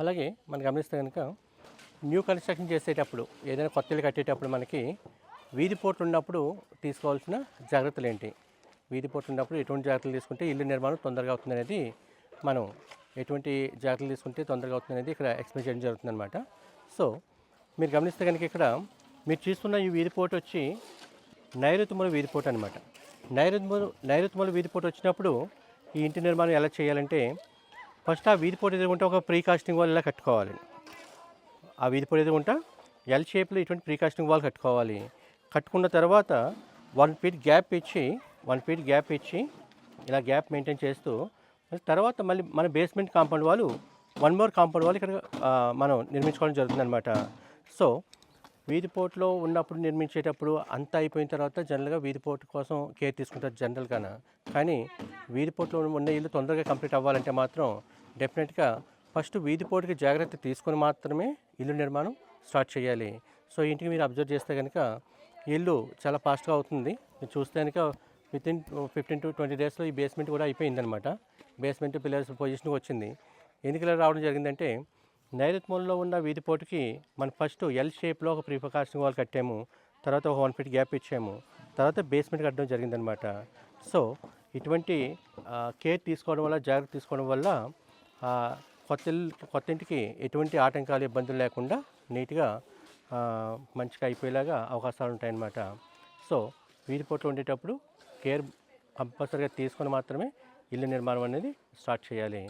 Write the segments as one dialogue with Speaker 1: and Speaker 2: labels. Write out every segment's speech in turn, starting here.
Speaker 1: అలాగే మనం గమనిస్తే కనుక న్యూ కన్స్ట్రక్షన్ చేసేటప్పుడు ఏదైనా కొత్త ఇల్లు కట్టేటప్పుడు మనకి వీధి పోట్లు ఉన్నప్పుడు తీసుకోవాల్సిన జాగ్రత్తలు ఏంటి? వీధి పోట్లు ఉన్నప్పుడు ఎటువంటి జాగ్రత్తలు తీసుకుంటే ఇల్లు నిర్మాణం తొందరగా అవుతుంది అనేది మనం ఎటువంటి జాగ్రత్తలు తీసుకుంటే తొందరగా అవుతుంది అనేది ఇక్కడ ఎక్స్ప్లెయిన్ చేయడం జరుగుతుంది అనమాట సో మీరు గమనిస్తే కనుక ఇక్కడ మీరు చూస్తున్న ఈ వీధి పోటు వచ్చి నైరుతిమూల వీధిపోటు అనమాట నైరుతిమూల నైరుతిమూల వీధిపోటు వచ్చినప్పుడు ఈ ఇంటి నిర్మాణం ఎలా చేయాలంటే ఫస్ట్ ఆ వీధి వీధిపోటు ఎదురుకుంటే ఒక ప్రీ కాస్టింగ్ వాల్ ఇలా కట్టుకోవాలి. ఆ వీధిపోటు ఎదురుకుంటా ఎల్ షేప్లో ఇటువంటి ప్రీ కాస్టింగ్ వాల్ కట్టుకోవాలి. కట్టుకున్న తర్వాత వన్ ఫీట్ గ్యాప్ ఇచ్చి వన్ ఫీట్ గ్యాప్ ఇచ్చి ఇలా గ్యాప్ మెయింటైన్ చేస్తూ తర్వాత మళ్ళీ మన బేస్మెంట్ కాంపౌండ్ వాళ్ళు వన్ మోర్ కాంపౌండ్ వాళ్ళు ఇక్కడ మనం నిర్మించుకోవడం జరుగుతుంది అనమాట సో వీధిపోట్లో ఉన్నప్పుడు నిర్మించేటప్పుడు అంతా అయిపోయిన తర్వాత జనరల్గా వీధిపోటు కోసం కేర్ తీసుకుంటారు జనరల్గాన. కానీ వీధిపోట్లో ఉన్న ఇల్లు తొందరగా కంప్లీట్ అవ్వాలంటే మాత్రం డెఫినెట్గా ఫస్ట్ వీధిపోటుకి జాగ్రత్త తీసుకొని మాత్రమే ఇల్లు నిర్మాణం స్టార్ట్ చేయాలి. సో ఇంటికి మీరు అబ్జర్వ్ చేస్తే కనుక ఇల్లు చాలా ఫాస్ట్గా అవుతుంది. మీరు చూస్తే కనుక within fifteen to twenty డేస్లో ఈ బేస్మెంట్ కూడా అయిపోయిందనమాట బేస్మెంట్ పిల్లర్స్ పొజిషన్కి వచ్చింది. ఎందుకు ఇలా రావడం జరిగిందంటే నైరుత్మూలలో ఉన్న వీధిపోటుకి మనం ఫస్ట్ ఎల్ షేప్లో ఒక ప్రీఫకాస్టింగ్ వాల్ కట్టాము. తర్వాత ఒక వన్ ఫీట్ గ్యాప్ ఇచ్చాము. తర్వాత బేస్మెంట్ కట్టడం జరిగిందనమాట సో ఇటువంటి కేర్ తీసుకోవడం వల్ల జాగ్రత్త తీసుకోవడం వల్ల కొత్త ఇల్లు కొత్త ఇంటికి ఎటువంటి ఆటంకాలు ఇబ్బందులు లేకుండా నీట్గా మంచిగా అయిపోయేలాగా అవకాశాలు ఉంటాయన్నమాట. సో వీధిపోట్లు ఉండేటప్పుడు కేర్ కంపల్సరీగా తీసుకొని మాత్రమే ఇల్లు నిర్మాణం అనేది స్టార్ట్ చేయాలి.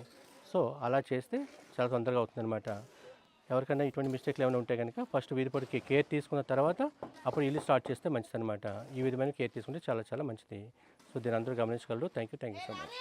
Speaker 1: సో అలా చేస్తే చాలా తొందరగా అవుతుందన్నమాట. ఎవరికైనా ఇటువంటి మిస్టేక్లు ఏమైనా ఉంటే కనుక ఫస్ట్ వీధిపడికి కేర్ తీసుకున్న తర్వాత అప్పుడు ఇల్లు స్టార్ట్ చేస్తే మంచిదన్నమాట. ఈ విధమైన కేర్ తీసుకుంటే చాలా చాలా మంచిది. సో దీని అందరూ గమనించగలరు. Thank you thank you so much.